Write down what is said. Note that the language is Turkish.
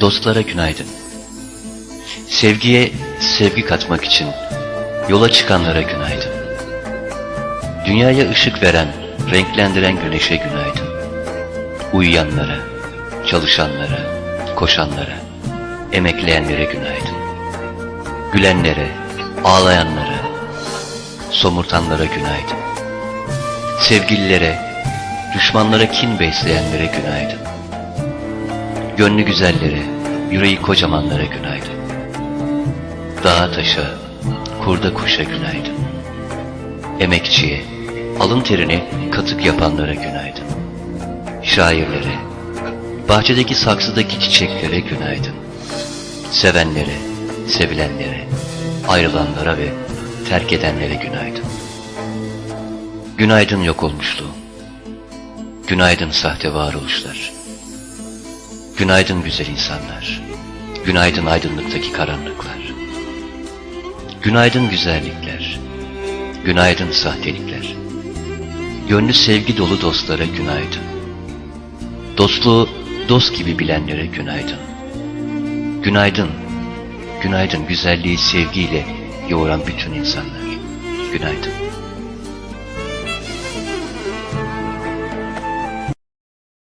Dostlara günaydın. Sevgiye sevgi katmak için yola çıkanlara günaydın. Dünyaya ışık veren, renklendiren güneşe günaydın. Uyuyanlara, çalışanlara, koşanlara, emekleyenlere günaydın. Gülenlere, ağlayanlara, somurtanlara günaydın. Sevgililere, düşmanlara kin besleyenlere günaydın. Gönlü güzellere, yüreği kocamanlara günaydın. Dağa taşa, kurda kuşa günaydın. Emekçiye, alın terini katık yapanlara günaydın. Şairlere, bahçedeki saksıdaki çiçeklere günaydın. Sevenlere, sevilenlere, ayrılanlara ve terk edenlere günaydın. Günaydın yok olmuşluğum. Günaydın sahte varoluşlar. Günaydın güzel insanlar. Günaydın aydınlıktaki karanlıklar. Günaydın güzellikler. Günaydın sahtelikler. Gönlü sevgi dolu dostlara günaydın. Dostluğu dost gibi bilenlere günaydın. Günaydın. Günaydın güzelliği sevgiyle yoğuran bütün insanlar. Günaydın.